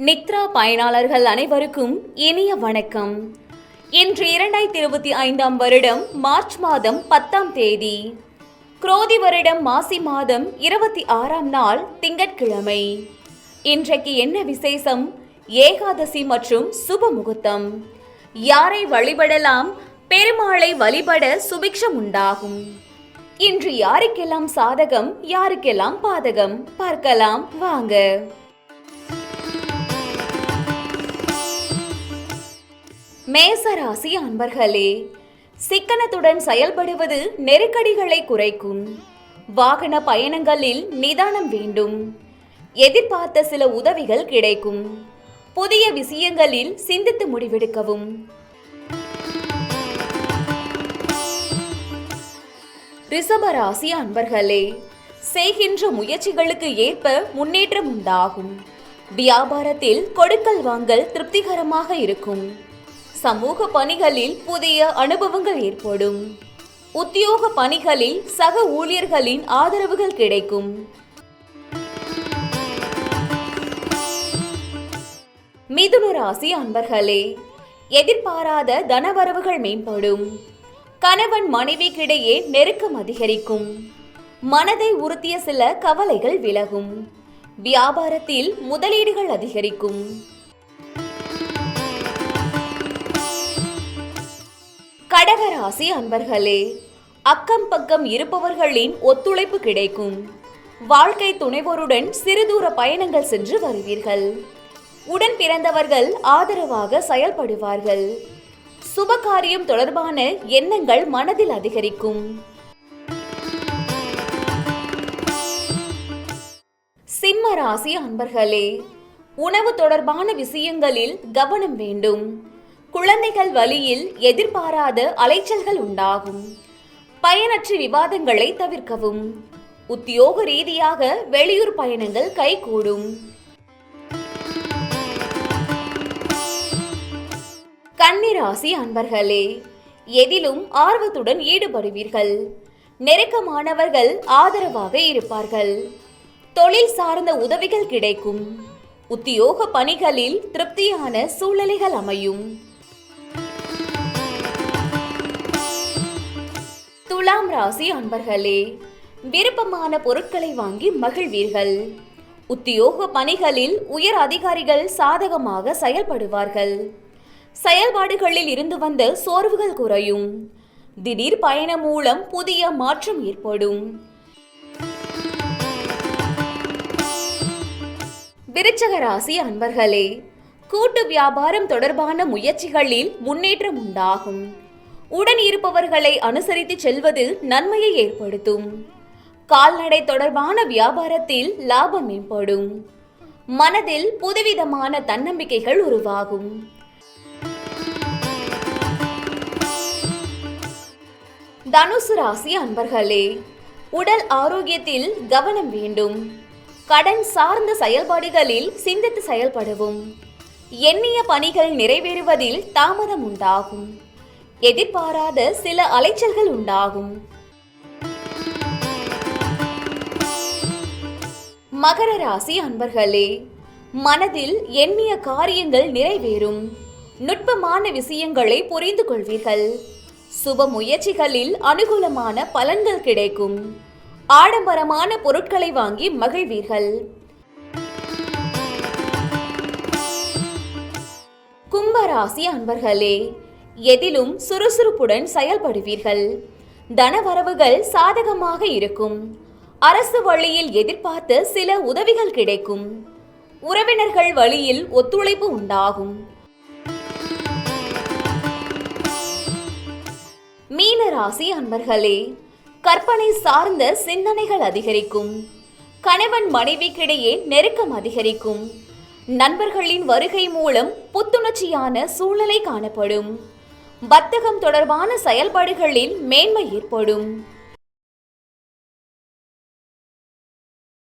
நித்ரா பயனாளர்கள் அனைவருக்கும் இனிய வணக்கம். இன்று இரண்டாயிரத்தி இருபத்தி ஐந்தாம் வருடம் மார்ச் மாதம் பத்தாம் தேதி. குரோதி வருடம் மாசி மாதம் இருபத்தி ஆறாம் நாள் திங்கட்கிழமை. இன்றைக்கு என்ன விசேஷம்? ஏகாதசி மற்றும் சுப முகூர்த்தம். யாரை வழிபடலாம்? பெருமாளை வழிபட சுபிக்ஷம் உண்டாகும். இன்று யாருக்கெல்லாம் சாதகம்? யாருக்கெல்லாம் பாதகம்? பார்க்கலாம் வாங்க. மேசராசி அன்பர்களே சிக்கனத்துடன் செயல்படுவது நெருக்கடிகளை குறைக்கும். வாகன பயணங்களில் நிதானம் வேண்டும். எதிர்பார்த்த சில உதவிகள் கிடைக்கும். புதிய விஷயங்களில் சிந்தித்து முடிவெடுக்கவும். ரிஷபராசி அன்பர்களே செய்கின்ற முயற்சிகளுக்கு ஏற்ப முன்னேற்றம் உண்டாகும். வியாபாரத்தில் கொடுக்கல் வாங்கல் திருப்திகரமாக இருக்கும். சமூக பணிகளில் புதிய அனுபவங்கள் ஏற்படும். உத்தியோக பணிகளில் சக ஊழியர்களின் ஆதரவுகள் கிடைக்கும். மிதுன ராசி அன்பர்களே எதிர்பாராத தனவரவுகள் மேம்படும். கணவன் மனைவிக்கிடையே நெருக்கம் அதிகரிக்கும். மனதை உறுத்திய சில கவலைகள் விலகும். வியாபாரத்தில் முதலீடுகள் அதிகரிக்கும். கடகராசி அன்பர்களே அக்கம் பக்கம் இருப்பவர்களின் ஒத்துழைப்பு கிடைக்கும். வாழ்க்கை துணைவோருடன் சிறுதூர பயணங்கள் சென்று வருவீர்கள். உடன் பிறந்தவர்கள் ஆதரவாக செயல்படுவார்கள். சுபகாரியம் தொடர்பான எண்ணங்கள் மனதில் அதிகரிக்கும். சிம்ம ராசி அன்பர்களே உணவு தொடர்பான விஷயங்களில் கவனம் வேண்டும். குழந்தைகள் வழியில் எதிர்பாராத அலைச்சல்கள் உண்டாகும். பயனற்ற விவாதங்களை தவிர்க்கவும். உத்தியோக ரீதியாக வெளியூர் பயணங்கள் கைகூடும். கன்னிராசி அன்பர்களே எதிலும் ஆர்வத்துடன் ஈடுபடுவீர்கள். நெருக்கமானவர்கள் ஆதரவாக இருப்பார்கள். தொழில் சார்ந்த உதவிகள் கிடைக்கும். உத்தியோக பணிகளில் திருப்தியான சூழ்நிலைகள் அமையும். ராசி அன்பர்களே விருப்பமான பொருட்களை வாங்கி மகிழ்வீர்கள். உத்தியோக பணிகளில் உயர் அதிகாரிகள் சாதகமாக செயல்படுவார்கள். செயல்பாடுகளில் இருந்து வந்த சோர்வுகள் குறையும். திடீர் பயணம் மூலம் புதிய மாற்றம் ஏற்படும். விருச்சக ராசி அன்பர்களே கூட்டு வியாபாரம் தொடர்பான முயற்சிகளில் முன்னேற்றம் உண்டாகும். உடன் இருப்பவர்களை அனுசரித்து செல்வது நன்மையை ஏற்படுத்தும். கால்நடை தொடர்பான வியாபாரத்தில் லாபம் மேம்படும். மனதில் புதுவிதமான தன்னம்பிக்கைகள் உருவாகும். தனுசு ராசி அன்பர்களே உடல் ஆரோக்கியத்தில் கவனம் வேண்டும். கடன் சார்ந்த செயல்பாடுகளில் சிந்தித்து செயல்படவும். எண்ணிய பணிகள் நிறைவேறுவதில் தாமதம் உண்டாகும். எதிர்பாராத சில அலைச்சல்கள் உண்டாகும். மகர ராசி அன்பர்களே மனதில் எண்ணிய காரியங்கள் நிறைவேறும். நுட்பமான விஷயங்களை புரிந்து கொள்வீர்கள். சுப முயற்சிகளில் அனுகூலமான பலன்கள் கிடைக்கும். ஆடம்பரமான பொருட்களை வாங்கி மகிழ்வீர்கள். கும்பராசி அன்பர்களே எதிலும் சுறுசுறுப்புடன் செயல்படுவீர்கள். தனவரவுகள் சாதகமாக இருக்கும். அரசு வழியில் எதிர்பார்த்த சில உதவிகள் கிடைக்கும். உறவினர்கள் வழியில் ஒத்துழைப்பு உண்டாகும். மீன ராசி அன்பர்களே கற்பனை சார்ந்த சிந்தனைகள் அதிகரிக்கும். கணவன் மனைவிக்கிடையே நெருக்கம் அதிகரிக்கும். நண்பர்களின் வருகை மூலம் புத்துணர்ச்சியான சூழ்நிலை காணப்படும். வர்த்தகம் தொடர்பான செயல்பாடுகளில் மேன்மை ஏற்படும்.